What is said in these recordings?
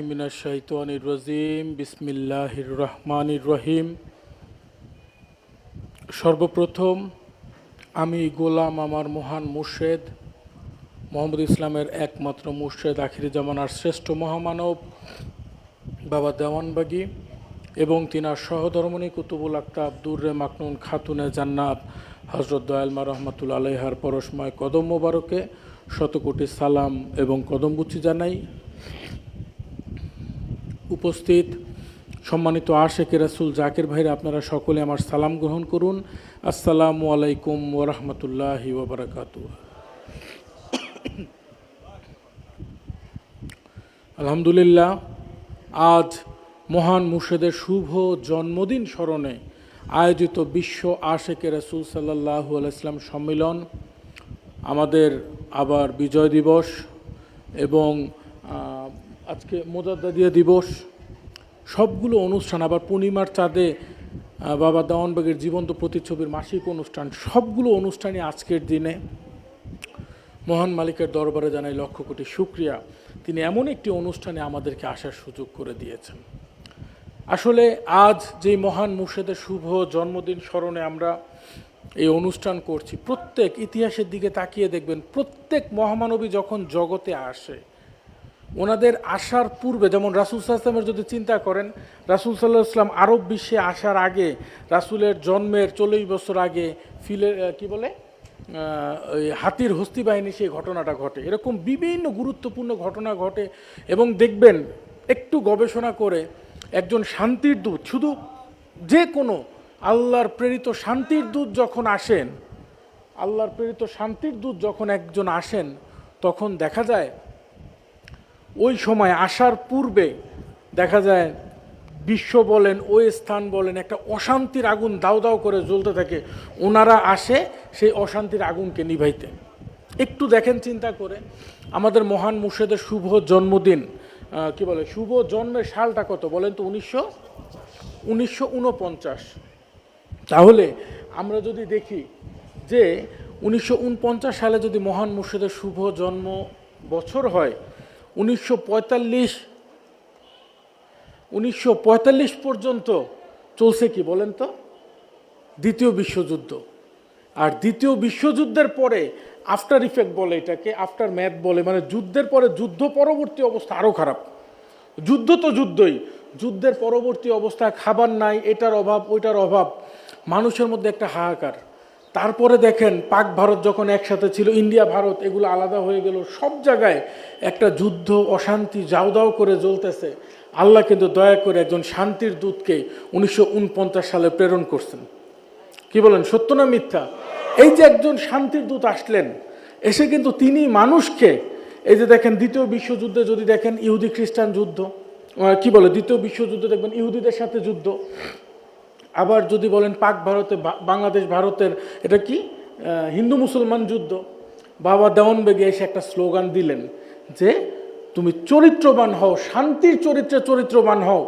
বিল্লাহমিনা শাহিতানির রহমান বিসমিল্লাহির রহমানির রহিম সর্বপ্রথম, আমি গোলাম আমার মহান মুর্শেদ, মোহাম্মদ ইসলামের একমাত্র মুর্শেদ, আখির জামানার শ্রেষ্ঠ মহামানব, বাবা দেওয়ানবাগি এবং তিনার সহধর্মণী কুতুবুল আক্তাব, দুর্রে মাকনুন খাতুনে জান্নাত হজরত দয়ালমা রহমাতুল আলহার পরশময় কদম মোবারকে, শতকোটি সালাম এবং কদমবুচি জানাই। উপস্থিত। সম্মানিত আশেখ রাসুল জাকের ভাইরা, আপনারা সকলে আমার সালাম গ্রহণ করুন। আসসালামু আলাইকুম ওরহমতুল্লাহ ওবরাকাত আলহামদুলিল্লাহ, আজ মহান মুর্শেদের শুভ জন্মদিন স্মরণে আয়োজিত বিশ্ব আশেকে রাসুল সাল্লাহু আলাইসলাম সম্মেলন, আমাদের আবার বিজয় দিবস এবং আজকে মোজাদ্দাদিয়া দিবস। সবগুলো অনুষ্ঠান, আবার পূর্ণিমার চাঁদে বাবা দেওয়ানবাগের জীবন্ত প্রতিচ্ছবির মাসিক অনুষ্ঠান, সবগুলো অনুষ্ঠানই আজকের দিনে। মহান মালিকের দরবারে জানাই লক্ষ কোটি শুক্রিয়া। তিনি এমন একটি অনুষ্ঠানে আমাদেরকে আসার সুযোগ করে দিয়েছেন। আসলে আজ যেই মহান মুর্শেদের শুভ জন্মদিন স্মরণে আমরা এই অনুষ্ঠান করছি, প্রত্যেক ইতিহাসের দিকে তাকিয়ে দেখবেন, প্রত্যেক মহামানবী যখন জগতে আসে ওনাদের আসার পূর্বে, যেমন রাসুল সাল্লামের যদি চিন্তা করেন, রাসুল সাল্লাহ ইসলাম আরব বিশ্বে আসার আগে, রাসুলের জন্মের চল্লিশ বছর আগে ফিলে কি বলে? ওই হাতির হস্তি বাহিনী সেই ঘটনাটা ঘটে। এরকম বিভিন্ন গুরুত্বপূর্ণ ঘটনা ঘটে এবং দেখবেন, একটু গবেষণা করে একজন শান্তির দূত, শুধু যে কোনো আল্লাহর প্রেরিত শান্তির দূত যখন আসেন, আল্লাহর প্রেরিত শান্তির দূত যখন একজন আসেন, তখন দেখা যায় ওই সময় আসার পূর্বে দেখা যায় বিশ্ব বলেন, ওই স্থান বলেন, একটা অশান্তির আগুন দাও দাও করে জ্বলতে থাকে। ওনারা আসে সেই অশান্তির আগুনকে নিভাইতে একটু দেখেন চিন্তা করে, আমাদের মহান মুর্শেদের শুভ জন্মদিন কি বলে, শুভ জন্মের সালটা কত বলেন তো? উনিশশো উনিশশো তাহলে আমরা যদি দেখি যে উনিশশো ঊনপঞ্চাশ সালে যদি মহান মুর্শিদের শুভ জন্ম বছর হয় উনিশশো পঁয়তাল্লিশ, উনিশশো পর্যন্ত চলছে কি বলেন তো? দ্বিতীয় বিশ্বযুদ্ধ। আর দ্বিতীয় বিশ্বযুদ্ধের পরে আফটার ইফেক্ট বলে এটাকে আফটার ম্যাথ বলে মানে যুদ্ধের পরে যুদ্ধ পরবর্তী অবস্থা আরও খারাপ। যুদ্ধ তো যুদ্ধই, যুদ্ধের পরবর্তী অবস্থা খাবার নাই, এটার অভাব, ওইটার অভাব, মানুষের মধ্যে একটা হাহাকার। তারপরে দেখেন পাক ভারত যখন একসাথে ছিল, ইন্ডিয়া, ভারত, এগুলো আলাদা হয়ে গেল। সব জায়গায় একটা যুদ্ধ, অশান্তি যাও দাও করে জ্বলতেছে। আল্লাহ কিন্তু দয়া করে একজন শান্তির দূতকে উনিশশো উনপঞ্চাশ সালে প্রেরণ করছেন। কি বলেন, সত্য না মিথ্যা? এই যে একজন শান্তির দূত আসলেন, এসে কিন্তু তিনি মানুষকে, এই যে দেখেন দ্বিতীয় বিশ্বযুদ্ধে যদি দেখেন ইহুদি খ্রিস্টান যুদ্ধ কি বলে, দ্বিতীয় বিশ্বযুদ্ধে দেখবেন ইহুদিদের সাথে যুদ্ধ। আবার যদি বলেন পাক ভারতে বাংলাদেশ ভারতের, এটা কি? হিন্দু মুসলমান যুদ্ধ। বাবা দেওয়ান বেগে এসে একটা স্লোগান দিলেন যে, তুমি চরিত্রবান হও, শান্তির চরিত্রে চরিত্রবান হও,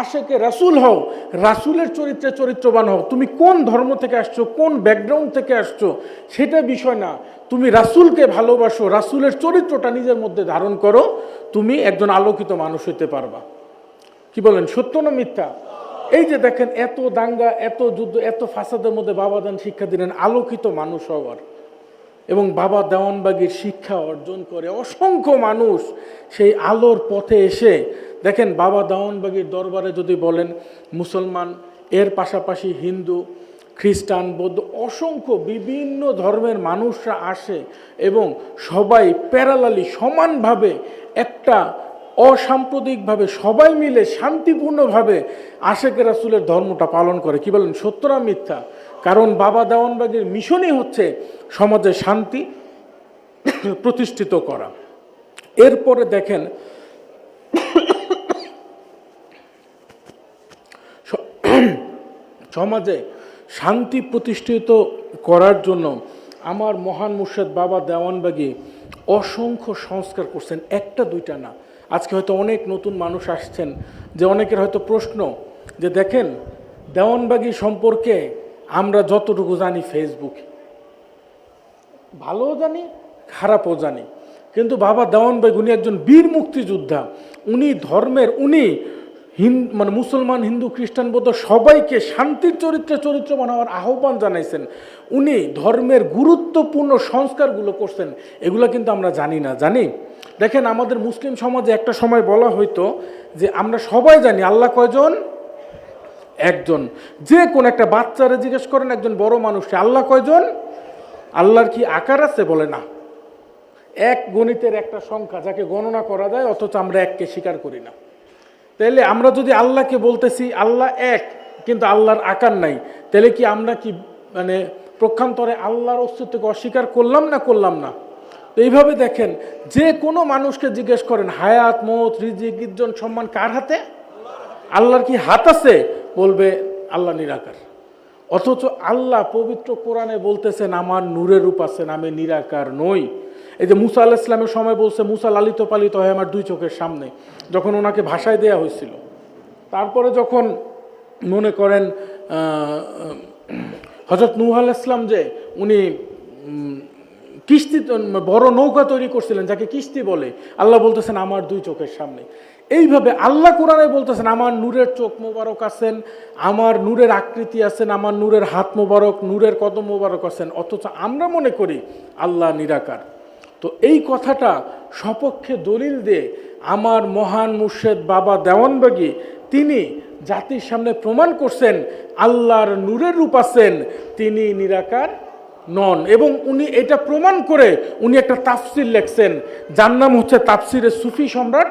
আশেকে রাসুল হও, রাসুলের চরিত্রে চরিত্রবান হও। তুমি কোন ধর্ম থেকে আসছো, কোন ব্যাকগ্রাউন্ড থেকে আসছো, সেটা বিষয় না। তুমি রাসুলকে ভালোবাসো, রাসুলের চরিত্রটা নিজের মধ্যে ধারণ করো, তুমি একজন আলোকিত মানুষ হতে পারবা। কি বলেন? সত্য না মিথ্যা? এই যে দেখেন, এত দাঙ্গা, এত যুদ্ধ, এত ফাসাদের মধ্যে বাবা দান শিক্ষা দিলেন, আলোকিত মানুষ হওয়ার। এবং বাবা দেওয়ানবাগির শিক্ষা অর্জন করে অসংখ্য মানুষ সেই আলোর পথে এসে, দেখেন, বাবা দেওয়ানবাগির দরবারে যদি বলেন, মুসলমান, এর পাশাপাশি হিন্দু, খ্রিস্টান, বৌদ্ধ, অসংখ্য বিভিন্ন ধর্মের মানুষরা আসে এবং সবাই প্যারালালি সমানভাবে একটা অসাম্প্রদায়িকভাবে সবাই মিলে শান্তিপূর্ণভাবে আশেখ রাসুলের ধর্মটা পালন করে। কি বলেন? সত্যরা মিথ্যা? কারণ বাবা দেওয়ানবাগের মিশনই হচ্ছে সমাজে শান্তি প্রতিষ্ঠিত করা। এরপরে দেখেন, সমাজে শান্তি প্রতিষ্ঠিত করার জন্য আমার মহান মুর্শেদ বাবা দেওয়ানবাগি অসংখ্য সংস্কার করছেন। একটা, দুইটা না। আজকে হয়তো অনেক নতুন মানুষ আসছেন, যে অনেকের হয়তো প্রশ্ন যে দেখেন, দেওয়ানবাগি সম্পর্কে আমরা যতটুকু জানি ফেসবুকে ভালোও জানি, খারাপও জানি। কিন্তু বাবা দেওয়ানবাগ, উনি একজন বীর মুক্তিযোদ্ধা। উনি ধর্মের, উনি হিন মানে মুসলমান, হিন্দু, খ্রিস্টান, বৌদ্ধ সবাইকে শান্তির চরিত্রে চরিত্রবান হওয়ার আহ্বান জানাইছেন। উনি ধর্মের গুরুত্বপূর্ণ সংস্কারগুলো করছেন, এগুলো কিন্তু আমরা জানি না। জানি? দেখেন আমাদের মুসলিম সমাজে একটা সময় বলা হইতো যে আমরা সবাই জানি আল্লাহ কয়জন? একজন। যে কোন একটা বাচ্চারে জিজ্ঞেস করেন একজন বড় মানুষকে আল্লাহ কয়জন? আল্লাহর কি আকার আছে? বলে না। এক গণিতের একটা সংখ্যা, যাকে গণনা করা যায়, অথচ আমরা এককে স্বীকার করি না। তাহলে আমরা যদি আল্লাহকে বলতেছি, আল্লাহ এক, কিন্তু আল্লাহর আকার নাই তাহলে কি আমরা কি মানে প্রক্ষান্তরে আল্লাহর অস্তিত্বকে অস্বীকার করলাম না করলাম না? তো এইভাবে দেখেন, যে কোনো মানুষকে জিজ্ঞেস করেন, হায়াত, মত, রিজিক ইজ্জন সম্মান কার হাতে? আল্লাহর কি হাত আছে? বলবে আল্লাহ নিরাকার। অথচ আল্লাহ পবিত্র কোরআনে বলতেছেন, আমার নূরের রূপ আছেন আমি নিরাকার নই। এই যে মুসা আল্লাহ ইসলামের সময় বলছে, মুসা লালিত পালিত হয় আমার দুই চোখের সামনে। যখন ওনাকে ভাষায় দেয়া হয়েছিল। তারপরে যখন মনে করেন হজরত নূহ আল ইসলাম যে উনি কিস্তি, বড় নৌকা তৈরি করছিলেন, যাকে কিস্তি বলে, আল্লাহ বলতেছেন, আমার দুই চোখের সামনে। এইভাবে আল্লাহ কোরআনে বলতেছেন, আমার নূরের চোখ মোবারক আছেন, আমার নূরের আকৃতি আছেন, আমার নূরের হাত মোবারক, নূরের কদম মোবারক আছেন, অথচ আমরা মনে করি আল্লাহ নিরাকার। তো এই কথাটা সপক্ষে দলিল দিয়ে আমার মহান মুর্শেদ বাবা দেওয়ানবাগি, তিনি জাতির সামনে প্রমাণ করছেন, আল্লাহর নূরের রূপ আছেন, তিনি নিরাকার নন। এবং উনি এটা প্রমাণ করে উনি একটা তাফসির লেখছেন, যার নাম হচ্ছে তাফসিরের সুফি সম্রাট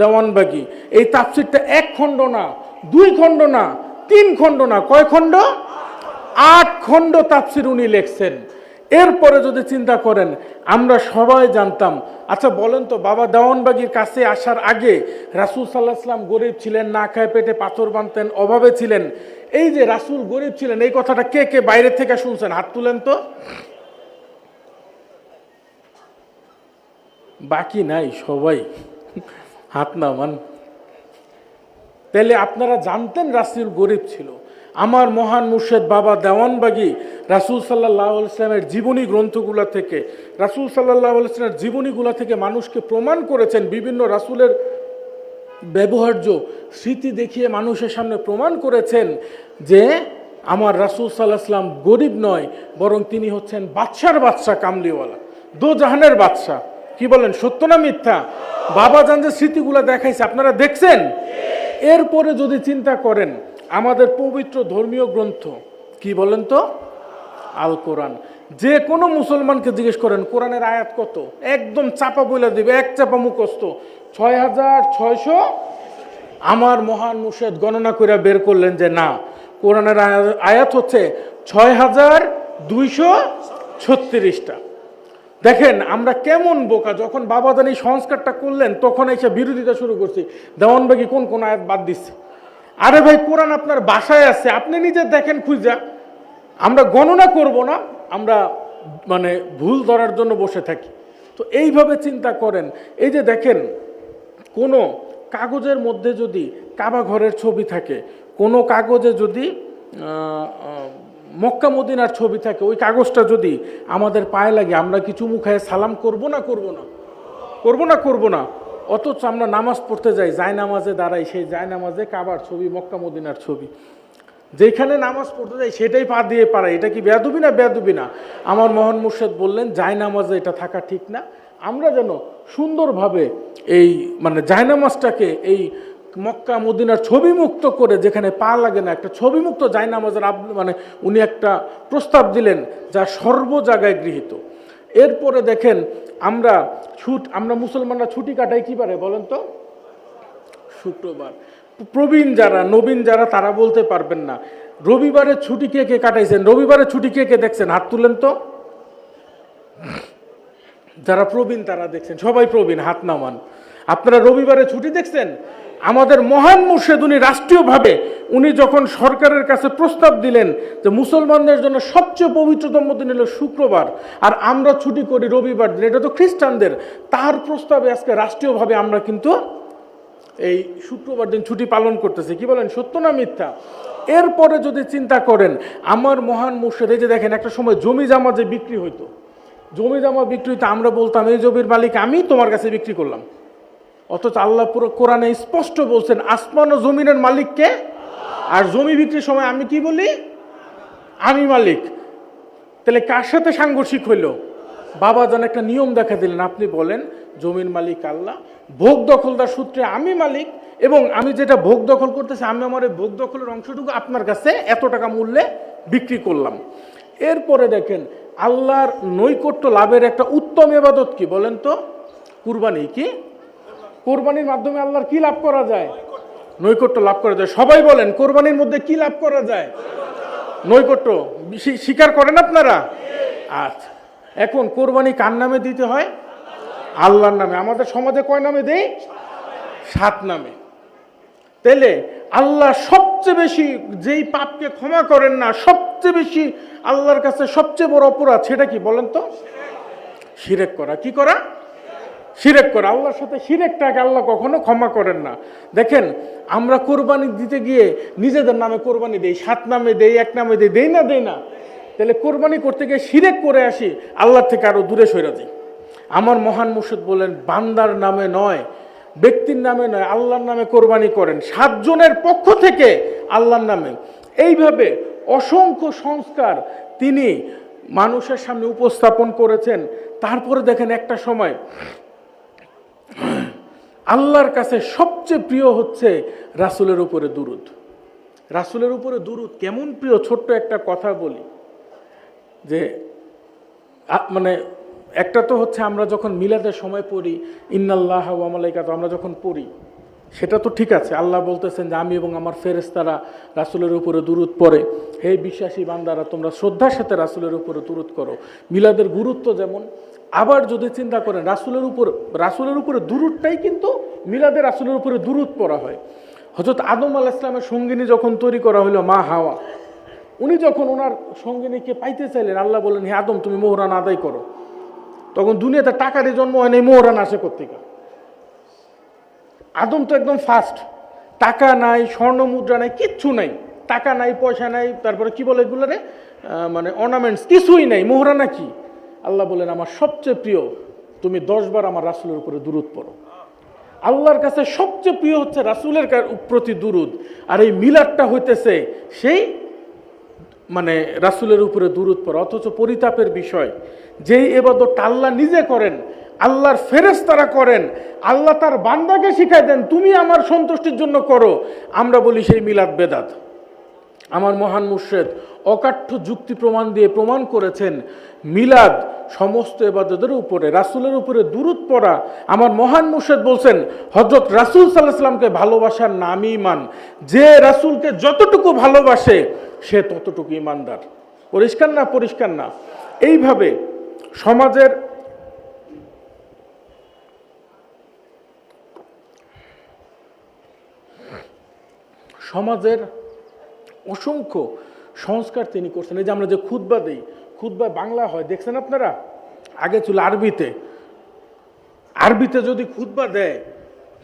দেওয়ানবাগি। এই তাফসিরটা এক খণ্ড না, দুই খণ্ড না, তিন খণ্ড না, কয় খণ্ড? আট খণ্ড তাফসির উনি লেখছেন। এরপরে যদি চিন্তা করেন, আমরা সবাই জানতাম আচ্ছা বলেন তো, বাবা দেওয়ানবাগির কাছে আসার আগে রাসুল সাল্লাহ সাল্লাম গরিব ছিলেন, না খায় পেটে পাথর বাঁধতেন, অভাবে ছিলেন। এই যে রাসুল গরিব ছিলেন, এই কথাটা কে কে বাইরে থেকে শুনছেন? হাত তুলেন তো। বাকি নাই সবাই। হাত নামান। তাহলে আপনারা জানতেন রাসুল গরিব ছিল। আমার মহান মুর্শেদ বাবা দেওয়ানবাগি রাসুল সাল্লাহ ইসলামের জীবনী গ্রন্থগুলা থেকে, রাসুল সাল্লাহ ইসলামের জীবনীগুলা থেকে মানুষকে প্রমাণ করেছেন বিভিন্ন রাসুলের ব্যবহার্য স্মৃতি দেখিয়ে মানুষের সামনে প্রমাণ করেছেন যে আমার রাসুল সাল্লাহ সাল্লাম গরিব নয়, বরং তিনি হচ্ছেন বাদশার বাদশাহ, কামলিওয়ালা। দো জাহানের বাদশাহ। কি বলেন, সত্য না মিথ্যা? বাবা জান যে স্মৃতিগুলো দেখাইছে, আপনারা দেখছেন? এরপরে যদি চিন্তা করেন আমাদের পবিত্র ধর্মীয় গ্রন্থ। কি বলেন তো? আল কোরআন যে কোনো মুসলমানকে জিজ্ঞেস করেন, কোরআনের আয়াত কত? একদম চাপা বলে দিবে, এক চাপা মুখস্থ। ছয় হাজার ছয়শো আমার মহান মুর্শেদ গণনা করে বের করলেন যে, না, কোরআনের আয়া- আয়াত হচ্ছে ছয় হাজার দুইশো ছত্রিশটা। দেখেন, আমরা কেমন বোকা, যখন বাবাদান সংস্কারটা করলেন, তখন এসে বিরোধিতা শুরু করছি। দেওয়ানবাগি কোন কোন আয়াত বাদ দিচ্ছে? আরে ভাই, কোরআন আপনার বাসায় আছে, আপনি নিজে দেখেন, খুঁজা। আমরা গণনা করব না, আমরা মানে ভুল ধরার জন্য বসে থাকি। তো এইভাবে চিন্তা করেন। এই যে দেখেন, কোনো কাগজের মধ্যে যদি কাবা ঘরের ছবি থাকে, কোনো কাগজে যদি মক্কা মদিনার ছবি থাকে, ওই কাগজটা যদি আমাদের পায়ে লাগে, আমরা কিছু মুখায় সালাম করব না করব না? করব না করব না? অথচ আমরা নামাজ পড়তে যাই জায় নামাজে দাঁড়াই, সেই জায় নামাজে কাবার ছবি, মক্কা মদিনার ছবি। যেখানে নামাজ পড়তে যাই, সেটাই পা দিয়ে পারে এটা কি বেয়াদুবি না বেয়াদুবি না? আমার মোহন মুর্শেদ বললেন জায় নামাজে এটা থাকা ঠিক না। আমরা যেন সুন্দরভাবে এই মানে জায়নামাজটাকে এই মক্কা মদিনার ছবি মুক্ত করে, যেখানে পা লাগে না, একটা ছবি মুক্ত জায়নামাজের মানে উনি একটা প্রস্তাব দিলেন, যা সর্ব জায়গায় গৃহীত। এরপরে দেখেন আমরা ছুট, আমরা মুসলমানরা ছুটি কাটাই কি পারে বলেন তো? শুক্রবার। প্রবীণ যারা, নবীন যারা, তারা বলতে পারবেন না। রবিবারের ছুটি কে কে কাটাইছেন? রবিবারের ছুটি কে কে দেখছেন? হাত তুলেন তো। যারা প্রবীণ, তারা দেখছেন। সবাই প্রবীণ, হাত নামান। আপনারা রবিবারে ছুটি দেখছেন? আমাদের মহান মুর্শেদ উনি রাষ্ট্রীয়ভাবে উনি যখন সরকারের কাছে প্রস্তাব দিলেন যে মুসলমানদের জন্য সবচেয়ে পবিত্রতম দিন হলো শুক্রবার, আর আমরা ছুটি করি রবিবার দিন, এটা তো খ্রিস্টানদের, তার প্রস্তাবে আজকে রাষ্ট্রীয়ভাবে আমরা কিন্তু এই শুক্রবার দিন ছুটি পালন করতেছি। কি বলেন, সত্য না মিথ্যা? এরপরে যদি চিন্তা করেন, আমার মহান মুর্শেদ, এই যে দেখেন, একটা সময় জমি জামা যে বিক্রি হইতো, জমি জামা বিক্রি হইতো আমরা বলতাম, এই জমির মালিক, আমি তোমার কাছে বিক্রি করলাম। অথচ আল্লাহ পুরো কোরআনে স্পষ্ট বলছেন, আসমান ও জমিনের মালিককে আর জমি বিক্রির সময় আমি কি বলি? আমি মালিক। তাহলে কার সাথে সাংঘর্ষিক হইল? বাবা যেন একটা নিয়ম দেখা দিলেন, আপনি বলেন, জমির মালিক আল্লাহ, ভোগ দখলদার সূত্রে আমি মালিক এবং আমি যেটা ভোগ দখল করতেছি, আমি আমার এই ভোগ দখলের অংশটুকু আপনার কাছে এত টাকা মূল্যে বিক্রি করলাম। এরপরে দেখেন, আল্লাহর নৈকট্য লাভের একটা উত্তম এবাদত কি বলেন তো? কুরবানি কি? কোরবানির মাধ্যমে আল্লাহর কি লাভ করা যায়? নৈকট্য লাভ করা যায়। সবাই বলেন, কোরবানির মধ্যে কি লাভ করা যায়? নৈকট্য স্বী- স্বীকার করেন আপনারা? আচ্ছা এখন কোরবানি কার নামে দিতে হয়? আল্লাহর নামে। আমাদের সমাজে কয় নামে দেই? সাত নামে। তাইলে আল্লাহ সবচেয়ে বেশি যেই পাপকে ক্ষমা করেন না, সবচেয়ে বেশি আল্লাহর কাছে সবচেয়ে বড় অপরাধ সেটা কি বলেন তো? শিরেক করা। কি করা? শিরেক করে। আল্লাহর সাথে শিরেকটাকে আল্লাহ কখনো ক্ষমা করেন না। দেখেন, আমরা কোরবানি দিতে গিয়ে নিজেদের নামে কোরবানি দেই, সাত নামে দেই, এক নামে দেই দেই না দেই না। তাহলে কোরবানি করতে গিয়ে শিরেক করে আসি, আল্লাহর থেকে আরও দূরে সরে যাই। আমার মহান মুর্শিদ বলেন, বান্দার নামে নয়, ব্যক্তির নামে নয়, আল্লাহর নামে কোরবানি করেন। সাতজনের পক্ষ থেকে আল্লাহর নামে। এইভাবে অসংখ্য সংস্কার তিনি মানুষের সামনে উপস্থাপন করেছেন। তারপরে দেখেন একটা সময় আল্লাহর কাছে সবচেয়ে প্রিয় হচ্ছে রাসুলের উপরে দুরুদ। রাসুলের উপরে দুরুদ কেমন প্রিয়? ছোট্ট একটা কথা বলি। যে মানে একটা তো হচ্ছে আমরা যখন মিলাদের সময় পড়ি, ইন্নাল্লাহ ওয়ামালাইকা তো আমরা যখন পড়ি সেটা তো ঠিক আছে। আল্লাহ বলতেছেন যে আমি এবং আমার ফেরেস্তারা রাসুলের উপরে দুরুদ পড়ে। হে বিশ্বাসী বান্দারা, তোমরা শ্রদ্ধার সাথে রাসুলের উপরে দুরুদ করো। মিলাদের গুরুত্ব যেমন, আবার যদি চিন্তা করেন, রাসুলের উপর, রাসুলের উপরে দুরুদটাই কিন্তু মিলাদের রাসুলের উপরে দুরুদ পড়া হয়। হজরত আদম আল ইসলামের সঙ্গিনী যখন তৈরি করা হলো মা হাওয়া, উনি যখন ওনার সঙ্গিনীকে পাইতে চাইলেন, আল্লাহ বললেন, হে আদম, তুমি মোহরান আদায় করো। তখন দুনিয়াতে টাকারই জন্ম হয় নাই, মোহরান আসে কোথেকে আদম তো একদম ফাস্ট টাকা নাই, স্বর্ণ মুদ্রা নাই, কিচ্ছু নাই। টাকা নাই, পয়সা নাই, তারপরে কি বলে এগুলো রে? মানে অর্নামেন্টস কিছুই নাই মোহরানা কি আল্লাহ বলেন, আমার সবচেয়ে প্রিয়, তুমি দশবার আমার রাসুলের উপরে দূরত পড়ো। আল্লাহর কাছে সবচেয়ে প্রিয় হচ্ছে রাসুলের প্রতি দুরুদ। আর এই মিলাদটা হইতেছে সেই মানে রাসুলের উপরে দূরত পড়া। অথচ পরিতাপের বিষয়, যেই এবাদতটা আল্লাহ নিজে করেন আল্লাহর ফেরেস তারা করেন। আল্লাহ তার বান্দাকে শিখাই দেন, তুমি আমার সন্তুষ্টির জন্য করো। আমরা বলি সেই মিলাদ বেদাত। আমার মহান মুর্শেদ অকাঠ্য যুক্তি প্রমাণ দিয়ে প্রমাণ করেছেন, মিলাদ সমস্ত এবাদতের উপরে, রাসুলের উপরে দূরত পড়া। আমার মহান মুর্শেদ বলছেন হজরত রাসুল সাল্লাহ সাল্লামকে ভালোবাসার নামই ইমান। যে রাসুলকে যতটুকু ভালোবাসে, সে ততটুকু ইমানদার। পরিষ্কার না পরিষ্কার না? এইভাবে সমাজের সমাজের অসংখ্য সংস্কার তিনি করছেন। এই যে আমরা যে খুতবা দিই, খুতবা বাংলা হয়, দেখছেন আপনারা? আগে ছিল আরবিতে। আরবিতে যদি খুতবা দেয়,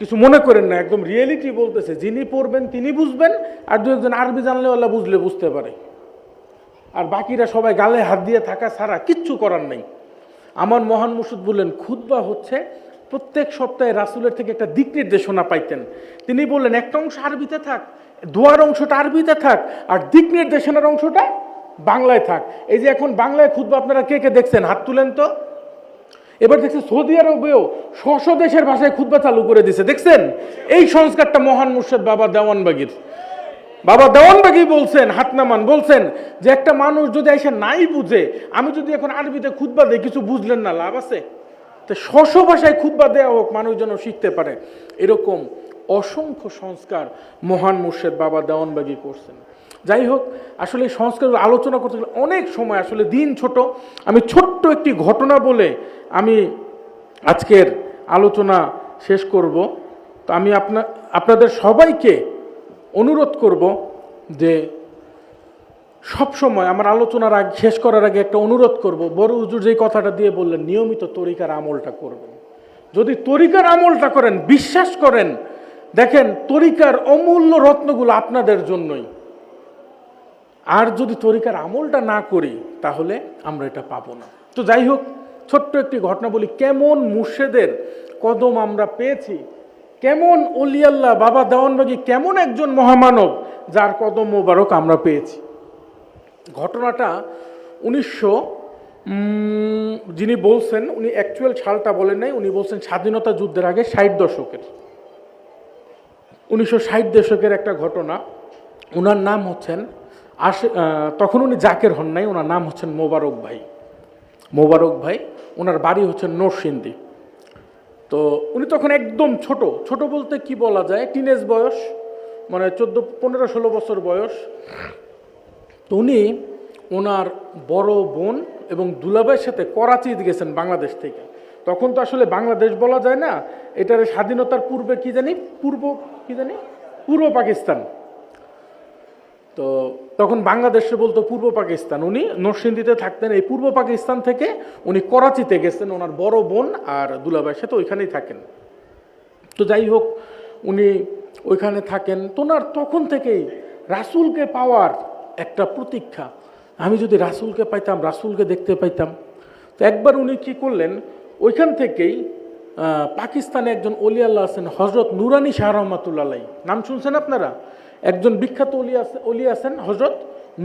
কিছু মনে করেন না, একদম রিয়েলিটি বলতেছে, যিনি পড়বেন তিনি বুঝবেন, আর দু একজন আরবি জানলে ওলা বুঝলে বুঝতে পারে। আর বাকিরা সবাই গালে হাত দিয়ে থাকা ছাড়া কিচ্ছু করার নেই। আমার মহান মুর্শিদ বললেন, খুতবা হচ্ছে প্রত্যেক সপ্তাহে রাসুলের থেকে একটা দিক নির্দেশনা পাইতেন। তিনি বললেন, একটা অংশ আরবিতে থাক দোয়ার অংশটা আরবিতে থাক আর দিক নির্দেশনার অংশটা বাংলায় থাক। এই যে এখন বাংলায় খুতবা আপনারা কে কে দেখছেন? হাত তুলেন তো। এবার দেখছি সৌদি আরবেও স্ব দেশের ভাষায় খুতবা চালু করে দিছে। দেখছেন? এই সংস্কারটা মহান মুর্শেদ বাবা দেওয়ানবাগির। বাবা দেওয়ানবাগি বলছেন, হাতনামান বলছেন যে একটা মানুষ যদি এসে নাই বুঝে, আমি যদি এখন আরবিতে খুতবা দিই, কিছু বুঝলেন না, লাভ আছে? তো স্বস্ব ভাষায় খুতবা দেওয়া হোক, মানুষ যেন শিখতে পারে। এরকম অসংখ্য সংস্কার মহান মুর্শেদ বাবা দেওয়ানবাগি করছেন। যাই হোক, আসলে এই সংস্কার আলোচনা করতে গেলে অনেক সময়, আসলে দিন ছোট। আমি ছোট্ট একটি ঘটনা বলে আমি আজকের আলোচনা শেষ করব। তো আমি আপনা, আপনাদের সবাইকে অনুরোধ করব যে সব সময় আমার আলোচনার আগে, শেষ করার আগে একটা অনুরোধ করব। বড় হুজুর যেই কথাটা দিয়ে বললেন, নিয়মিত তরিকার আমলটা করবেন। যদি তরিকার আমলটা করেন, বিশ্বাস করেন দেখেন, তরিকার অমূল্য রত্নগুলো আপনাদের জন্যই। আর যদি তরিকার আমলটা না করি, তাহলে আমরা এটা পাবো না। তো যাই হোক, ছোট্ট একটি ঘটনা বলি, কেমন মুর্শেদের কদম আমরা পেয়েছি? কেমন অলিয়াল্লাহ বাবা দেওয়ানবাগি কেমন একজন মহামানব যার কদম মোবারক আমরা পেয়েছি? ঘটনাটা উনিশশো যিনি বলছেন, উনি অ্যাকচুয়াল সালটা বলেন নাই, উনি বলছেন স্বাধীনতা যুদ্ধের আগে ষাট দশকের। উনিশশো ষাট দশকের একটা ঘটনা। ওনার নাম হচ্ছেন আশে তখন উনি জাকের হন নাই ওনার নাম হচ্ছেন মোবারক ভাই। মোবারক ভাই ওনার বাড়ি হচ্ছেন নরসিংদী। তো উনি তখন একদম ছোট ছোট বলতে কি বলা যায় টিনেজ বয়স মানে চোদ্দ, পনেরো, ষোলো বছর বয়স। তো উনি ওনার বড় বোন এবং দুলাভাইয়ের সাথে করাচি গেছেন বাংলাদেশ থেকে। তখন তো আসলে বাংলাদেশ বলা যায় না, এটার স্বাধীনতার পূর্বে কি জানি, পূর্ব কি জানি, পূর্ব পাকিস্তান। তো তখন বাংলাদেশে বলতো পূর্ব পাকিস্তান। উনি নরসিংদীতে থাকতেন, এই পূর্ব পাকিস্তান থেকে উনি করাচিতে গেছেন, ওনার বড় বোন আর দুলাভাইয়ের সাথে ওইখানেই থাকেন। তো যাই হোক, উনি ওইখানে থাকেন। তো ওনার তখন থেকেই রাসূলকে পাওয়ার একটা প্রতীক্ষা। আমি যদি রাসূলকে পাইতাম, রাসূলকে দেখতে পাইতাম। তো একবার উনি কি করলেন ওইখান থেকেই পাকিস্তানে একজন অলি আল্লাহ আছেন হজরত নুরানি শাহ রহমাতুল্লাহ নাম শুনছেন আপনারা? একজন বিখ্যাত অলি অলি আছেন হজরত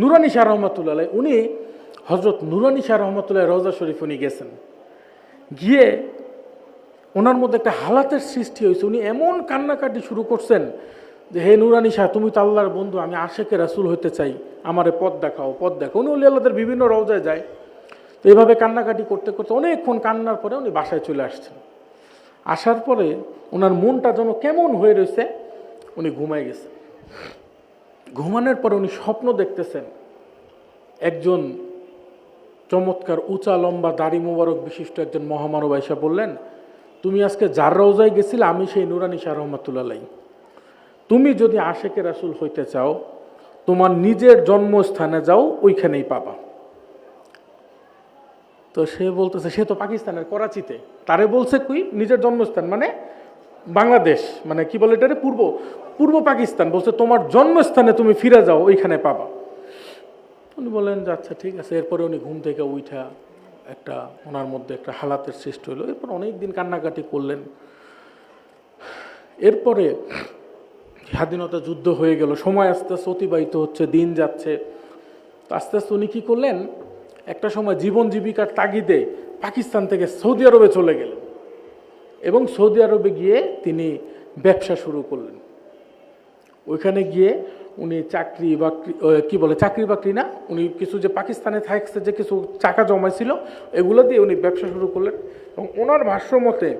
নুরানি শাহ রহমাতুল্লাহ উনি হজরত নুরানি শাহ রহমতুল্লাহ রওজা শরীফ উনি গেছেন। গিয়ে ওনার মধ্যে একটা হালাতের সৃষ্টি হয়েছে। উনি এমন কান্নাকাটি শুরু করছেন যে, হে নুরানি শাহ, তুমি তো আল্লাহর বন্ধু, আমি আশেকে রাসুল হতে চাই। আমারে পথ দেখাও পথ দেখাও। উনি আল্লাহদের বিভিন্ন রওজায় যায়। তো এইভাবে কান্নাকাটি করতে করতে অনেকক্ষণ কান্নার পরে উনি বাসায় চলে আসছেন। আসার পরে ওনার মনটা যেন কেমন হয়ে রয়েছে, উনি ঘুমায় গেছেন। ঘুমানোর পরে উনি স্বপ্ন দেখতেছেন একজন চমৎকার উঁচা, লম্বা, দাড়ি মোবারক বিশিষ্ট একজন মহামানব আইসা বললেন, তুমি আজকে যার রওজায় গেছিলে, আমি সেই নুরানি শাহ রহমাতুল্লাহ তুমি যদি আশেকে রাসুল হইতে চাও, তোমার নিজের জন্মস্থানে যাও, ওইখানেই পাবা। তো সে বলতেছে, সে তো পাকিস্তানের করাচিতে। তারে বলছে কুই নিজের জন্মস্থান মানে বাংলাদেশ মানে কি বলে এটারে, পূর্ব পূর্ব পাকিস্তান। বলছে, তোমার জন্মস্থানে তুমি ফিরে যাও, ওইখানে পাবা। উনি বলেন যে আচ্ছা ঠিক আছে। এরপরে উনি ঘুম থেকে উঠা একটা, ওনার মধ্যে একটা হালাতের সৃষ্টি হলো এরপর অনেক দিন কান্নাকাটি করলেন। এরপরে স্বাধীনতা যুদ্ধ হয়ে গেল, সময় আস্তে আস্তে অতিবাহিত হচ্ছে, দিন যাচ্ছে। আস্তে আস্তে উনি কী করলেন একটা সময় জীবন জীবিকার তাগিদে পাকিস্তান থেকে সৌদি আরবে চলে গেলেন। এবং সৌদি আরবে গিয়ে তিনি ব্যবসা শুরু করলেন। ওইখানে গিয়ে উনি চাকরি বাকরি কি বলে, চাকরি বাকরি না, উনি কিছু যে পাকিস্তানে থাকছে, যে কিছু টাকা জমাইছিল, এগুলো দিয়ে উনি ব্যবসা শুরু করলেন। এবং ওনার ভাষ্য মতে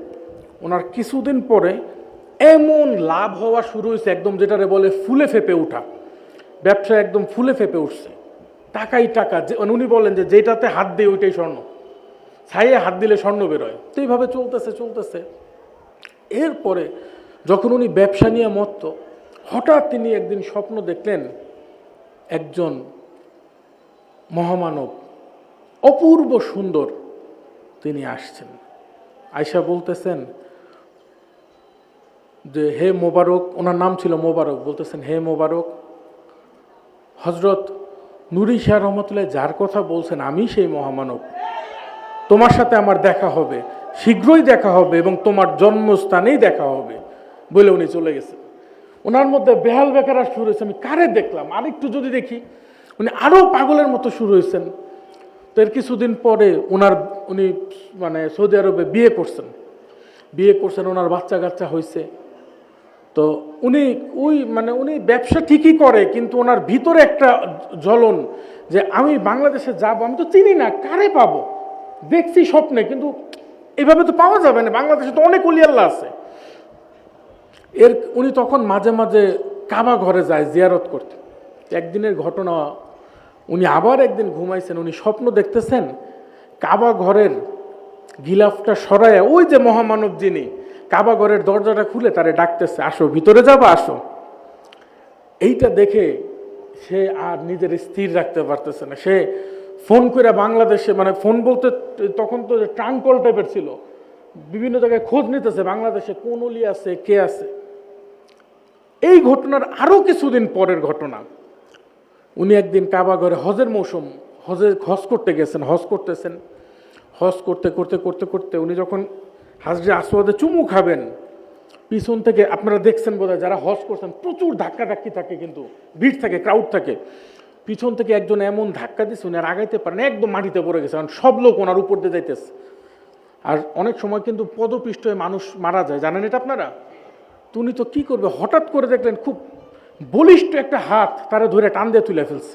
ওনার কিছুদিন পরে এমন লাভ হওয়া শুরু হয়েছে, একদম যেটারে বলে ফুলে ফেপে ওঠা। ব্যবসা একদম ফুলে ফেপে উঠছে। টাকাই টাকা। যে উনি বলেন যে যেটাতে হাত দিয়ে ওইটাই স্বর্ণ। ছাইয়ে হাত দিলে স্বর্ণ বেরোয়। তো এইভাবে চলতেছে চলতেছে। এরপরে যখন উনি ব্যবসা নিয়ে মত্ত, হঠাৎ তিনি একদিন স্বপ্ন দেখলেন একজন মহামানব, অপূর্ব সুন্দর তিনি আসছেন। আয়সা বলতেছেন যে, হে মোবারক, ওনার নাম ছিল মোবারক। বলতেছেন, হে মোবারক হজরত নুরি শাহ রহমতুল্লাহ যার কথা বলছেন, আমি সেই মহামানব। তোমার সাথে আমার দেখা হবে, শীঘ্রই দেখা হবে এবং তোমার জন্মস্থানেই দেখা হবে বলে উনি চলে গেছেন। ওনার মধ্যে বেহাল বেকার শুরু হয়েছে, আমি কারে দেখলাম? আরেকটু যদি দেখি, উনি আরও পাগলের মতো শুরু হয়েছেন। তো এর কিছুদিন পরে ওনার উনি মানে সৌদি আরবে বিয়ে করছেন। বিয়ে করছেন ওনার বাচ্চা কাচ্চা হয়েছে। তো উনি ওই মানে উনি ব্যবসা ঠিকই করে, কিন্তু ওনার ভিতরে একটা জ্বলন যে আমি বাংলাদেশে যাব, আমি তো চিনি না, কারে পাবো? দেখছি স্বপ্নে, কিন্তু এভাবে তো পাওয়া যাবে না, বাংলাদেশে তো অনেক অলিয়াল্লা আছে। এর উনি তখন মাঝে মাঝে কাবা ঘরে যায়, জিয়ারত করতে। একদিনের ঘটনা, উনি আবার একদিন ঘুমাইছেন, উনি স্বপ্ন দেখতেছেন, কাবা ঘরের গিলাফটা সরাইয়া, ওই যে মহামানব যিনি কাবা ঘরের দরজাটা খুলে তারে ডাকতেছে, আসো, ভিতরে যাবা, আসো। এইটা দেখে সে আর নিজের স্থির রাখতে পারতেছে না। সে ফোন করে বাংলাদেশে মানে ফোন বলতে তখন তো ট্রাঙ্ক কল টাইপের ছিল, বিভিন্ন জায়গায় খোঁজ নিতেছে, বাংলাদেশে কোন অলি আছে, কে আছে? এই ঘটনার আরও কিছুদিন পরের ঘটনা। উনি একদিন কাবা ঘরে হজের মৌসুম, হজে হজ করতে গেছেন, হজ করতেছেন। হজ করতে করতে করতে করতে উনি যখন হাজরে আসওয়াদে চুমু খাবেন। পিছন থেকে আপনারা দেখছেন বোধহয় যারা হজ করছেন, প্রচুর ধাক্কা ধাক্কি থাকে কিন্তু, ভিড় থাকে ক্রাউড থাকে। পিছন থেকে একজন এমন ধাক্কা দিচ্ছে উনি আর আগাইতে পারেন, একদম মাটিতে পড়ে গেছে, কারণ সব লোক ওনার উপর দিয়ে যাইতেছে। আর অনেক সময় কিন্তু পদপিষ্ট হয়ে মানুষ মারা যায়, জানেন এটা আপনারা? তো উনি তো কী করবে? হঠাৎ করে দেখলেন খুব বলিষ্ঠ একটা হাত তারা ধরে টান দিয়ে তুলে ফেলছে।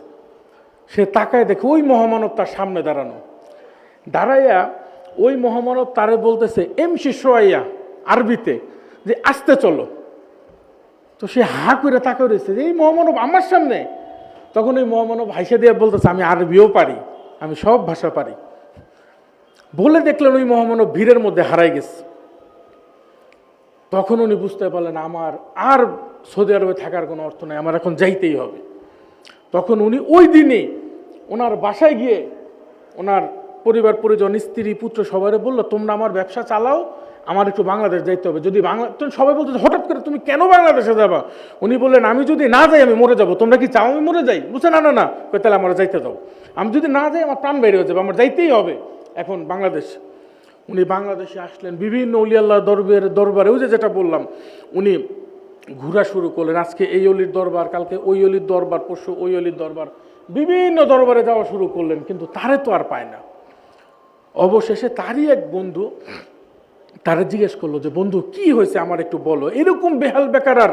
সে তাকায় দেখে ওই মহামানব তার সামনে দাঁড়ানো। দাঁড়াইয়া ওই মহামানব তারে বলতেছে এম শিশোয়াইয়া আরবিতে যে আসতে চলো। তো সে হা করে তাকে রয়েছে যে এই মহামানব আমার সামনে। তখন ওই মহামানব হাইসে দিয়ে বলতেছে, আমি আরবিও পারি, আমি সব ভাষা পারি। বলে দেখলেন ওই মহামানব ভিড়ের মধ্যে হারাই গেছে। তখন উনি বুঝতে পারলেন, আমার আর সৌদি আরবে থাকার কোনো অর্থ নেই, আমার এখন যাইতেই হবে। তখন উনি ওই দিনে ওনার বাসায় গিয়ে ওনার পরিবার, পরিজন, স্ত্রী, পুত্র সবাই বলল, তোমরা আমার ব্যবসা চালাও, আমার একটু বাংলাদেশ যাইতে হবে। যদি বাংলা তখন সবাই বলতো, হঠাৎ করে তুমি কেন বাংলাদেশে যাবা? উনি বললেন, আমি যদি না যাই, আমি মরে যাব। তোমরা কি চাও আমি মরে যাই? বুঝছে না না না। তাহলে আমার যাইতে দাও আমি যদি না যাই, আমার প্রাণ বেরিয়ে যাবে। আমার যাইতেই হবে। এখন বাংলাদেশ। উনি বাংলাদেশে আসলেন, বিভিন্ন উলিয়াল্লাহ দরবারে দরবারে, ওই যে যেটা বললাম, উনি ঘোরা শুরু করলেন। আজকে এই অলির দরবার, কালকে ওই অলির দরবার, পরশু ওই অলির দরবার, বিভিন্ন দরবারে যাওয়া শুরু করলেন, কিন্তু তারে তো আর পায় না। অবশেষে তারই এক বন্ধু তারা জিজ্ঞেস করল যে, বন্ধু, কি হয়েছে? আমার একটু বলো। এরকম বেহাল বেকার আর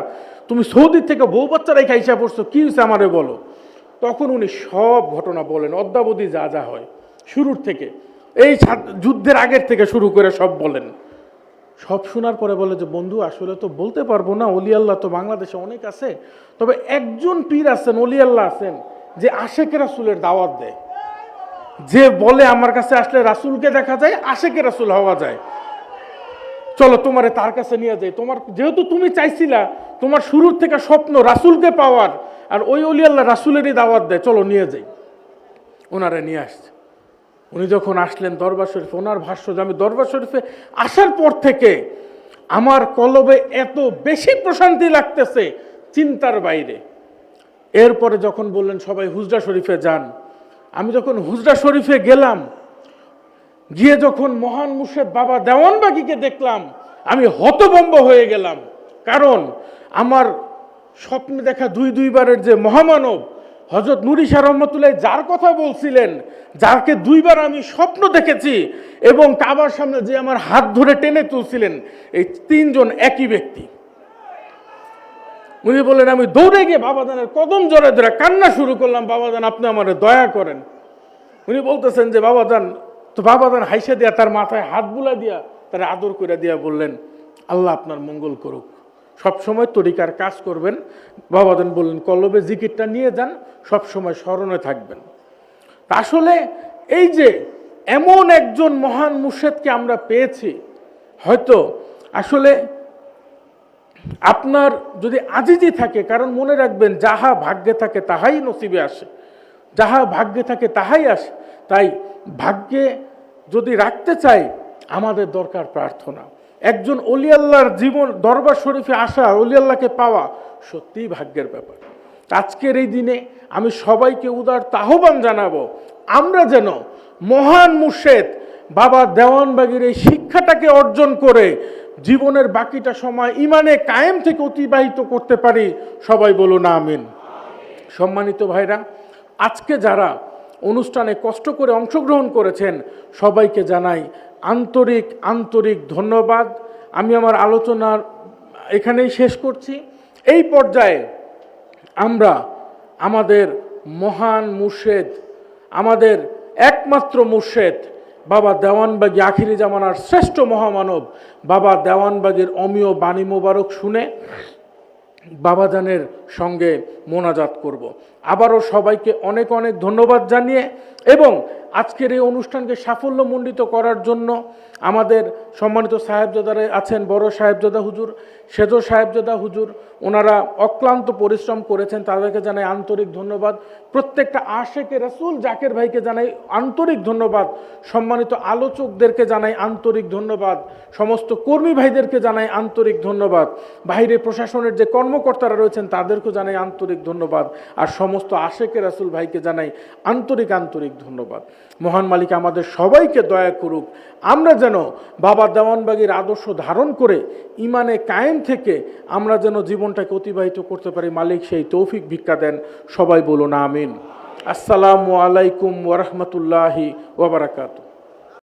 তুমি সৌদির থেকে বউ বাচ্চারাই খাইসা পড়ছো, কি হয়েছে আমারে বলো? তখন উনি সব ঘটনা বলেন, অদ্যাবধি যা যা হয়। শুরুর থেকে, এই যুদ্ধের আগের থেকে শুরু করে সব বলেন। সব শোনার পরে বলে যে, বন্ধু, আসলে তো বলতে পারব না, অলি আল্লাহ তো বাংলাদেশে অনেক আছে। তবে একজন পীর আছেন, অলি আল্লাহ আছেন, যে আশেকে রাসুলের দাওয়াত দেয়। যে বলে আমার কাছে আসলে রাসুলকে দেখা যায়, আশেকে রাসুল হওয়া যায়। চলো তোমারে তার কাছে নিয়ে যাই। তোমার যেহেতু তুমি চাইছিলা, তোমার শুরুর থেকে স্বপ্ন রাসুলকে পাওয়ার, আর ওই অলি আল্লাহ রাসুলেরই দাওয়াত দেয়, চলো নিয়ে যাই। ওনারা নিয়ে আসছে। উনি যখন আসলেন দরবার শরীফে, ওনার ভাষ্য যে আমি দরবার শরীফে আসার পর থেকে আমার কলবে এত বেশি প্রশান্তি লাগতেছে চিন্তার বাইরে। এরপরে যখন বললেন, সবাই হুজরা শরীফে যান আমি যখন হুজরা শরীফে গেলাম, গিয়ে যখন মহান মুর্শেদ বাবা দেওয়ানবাগিকে দেখলাম, আমি হতভম্ব হয়ে গেলাম। কারণ আমার স্বপ্নে দেখা দুই দুইবারের যে মহামানব হজরত নুরিশা রহমতুল্লাহ যার কথা বলছিলেন যাকে দুইবার আমি স্বপ্ন দেখেছি এবং কাবার সামনে যে আমার হাত ধরে টেনে তুলছিলেন, এই তিনজন একই ব্যক্তি। উনি বললেন, আমি দৌড়ে গিয়ে বাবাদানের কদম জড়ে ধরে কান্না শুরু করলাম। বাবাদান, আপনি আমার দয়া করেন। উনি বলতেছেন যে, বাবাদান, তো বাবাদান হাইসে দিয়া তার মাথায় হাত বুলা দিয়া তার আদর করে দিয়া বললেন, আল্লাহ আপনার মঙ্গল করুক। সব সময় তরিকার কাজ করবেন। বাবাদান বললেন, কলবে জিকিরটা নিয়ে যান সব সময় স্মরণে থাকবেন। আসলে এই যে এমন একজন মহান মুর্শেদকে আমরা পেয়েছি, হয়তো আসলে আপনার যদি আজিজি থাকে, কারণ মনে রাখবেন যাহা ভাগ্যে থাকে তাহাই নসিবে আসে। যাহা ভাগ্যে থাকে তাহাই আসে। তাই ভাগ্যে যদি রাখতে চাই, আমাদের দরকার প্রার্থনা। একজন অলি আল্লাহর জীবন, দরবার শরীফে আসা অলি আল্লাহকে পাওয়া সত্যিই ভাগ্যের ব্যাপার। আজকের এই দিনে আমি সবাইকে উদার আহ্বান জানাব, আমরা যেন মহান মুর্শেদ বাবা দেওয়ানবাগির এই শিক্ষাটাকে অর্জন করে জীবনের বাকিটা সময় ইমানে কায়েম থেকে অতিবাহিত করতে পারি। সবাই বলো না আমিন। সম্মানিত ভাইরা, আজকে যারা অনুষ্ঠানে কষ্ট করে অংশগ্রহণ করেছেন, সবাইকে জানাই আন্তরিক আন্তরিক ধন্যবাদ। আমি আমার আলোচনার এখানেই শেষ করছি। এই পর্যায়ে আমরা আমাদের মহান মুর্শেদ, আমাদের একমাত্র মুর্শেদ বাবা দেওয়ানবাগী আখিরি জামানার শ্রেষ্ঠ মহামানব, বাবা দেওয়ানবাগীর অমীয় বাণী মোবারক শুনে বাবাজানের সঙ্গে মোনাজাত করব। আবারও সবাইকে অনেক অনেক ধন্যবাদ জানিয়ে এবং আজকের এই অনুষ্ঠানকে সাফল্যমণ্ডিত করার জন্য আমাদের সম্মানিত সাহেবজাদারা আছেন বড় সাহেবজাদা হুজুর, সেজ সাহেবজাদা হুজুর, ওনারা অক্লান্ত পরিশ্রম করেছেন, তাদেরকে জানাই আন্তরিক ধন্যবাদ। প্রত্যেকটা আশেকে রসুল জাকের ভাইকে জানাই আন্তরিক ধন্যবাদ। সম্মানিত আলোচকদেরকে জানাই আন্তরিক ধন্যবাদ। সমস্ত কর্মী ভাইদেরকে জানাই আন্তরিক ধন্যবাদ। বাইরে প্রশাসনের যে কর্মকর্তারা রয়েছেন, তাদেরকেও জানাই আন্তরিক ধন্যবাদ। আর সমস্ত আশেকে রাসুল ভাইকে জানাই আন্তরিক আন্তরিক ধন্যবাদ। মহান মালিক আমাদের সবাইকে দয়া করুক। আমরা যেন বাবা দেওয়ানবাগীর আদর্শ ধারণ করে ইমানে কায়েম থেকে আমরা যেন জীবনটাকে অতিবাহিত করতে পারি, মালিক সেই তৌফিক ভিক্ষা দেন। সবাই বলুন আমিন। আসসালামু আলাইকুম ওরহমতুল্লাহি ওবরাকাতু